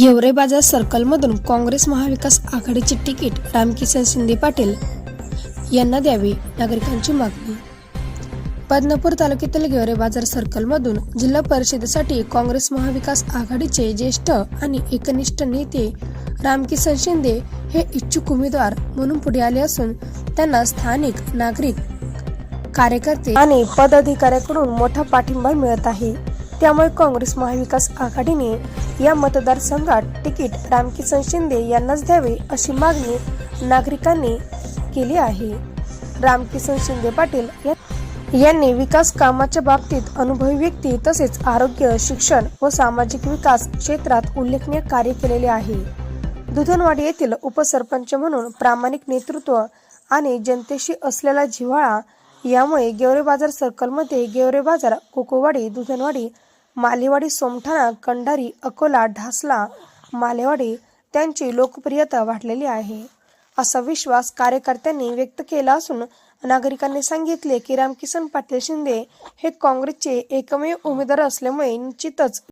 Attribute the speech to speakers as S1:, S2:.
S1: गेवरे बाजार सर्कलमधून काँग्रेस महाविकास आघाडीचे तिकीट रामकिसन शिंदे पाटील यांना द्यावी नागरिकांची मागणी. बदनापूर तालुक्यातील गेवरे बाजार सर्कलमधून जिल्हा परिषदेसाठी काँग्रेस महाविकास आघाडीचे ज्येष्ठ आणि एकनिष्ठ नेते रामकिसन शिंदे हे इच्छुक उमेदवार म्हणून पुढे आले असून त्यांना स्थानिक नागरिक कार्यकर्ते आणि पदाधिकाऱ्याकडून मोठा पाठिंबा मिळत आहे. त्यामुळे काँग्रेस महाविकास आघाडीने या मतदारसंघात तिकीट रामकिसन शिंदे यांनाच द्यावे अशी मागणी नागरिकांनी केली आहे. रामकिसन शिंदे पाटील या- यांनी विकास कामाच्या बाबतीत अनुभवी व्यक्ती तसेच आरोग्य शिक्षण व सामाजिक विकास क्षेत्रात उल्लेखनीय कार्य केलेले आहे. दुधनवाडी येथील उपसरपंच म्हणून प्रामाणिक नेतृत्व आणि जनतेशी असलेला जिव्हाळा यामुळे गेवरे बाजार सर्कलमध्ये गेवरे बाजार कोकोवाडी दुधनवाडी मालेवाडी सोमठाणा कंडारी अकोला ढासला मालेवाडी त्यांची लोकप्रियता वाढलेली आहे. असा विश्वास कार्यकर्त्यांनी व्यक्त केला असून नागरिकांनी सांगितले की रामकिसन पाटील शिंदे हे काँग्रेसचे एकमेव उमेदवार असल्यामुळे निश्चितच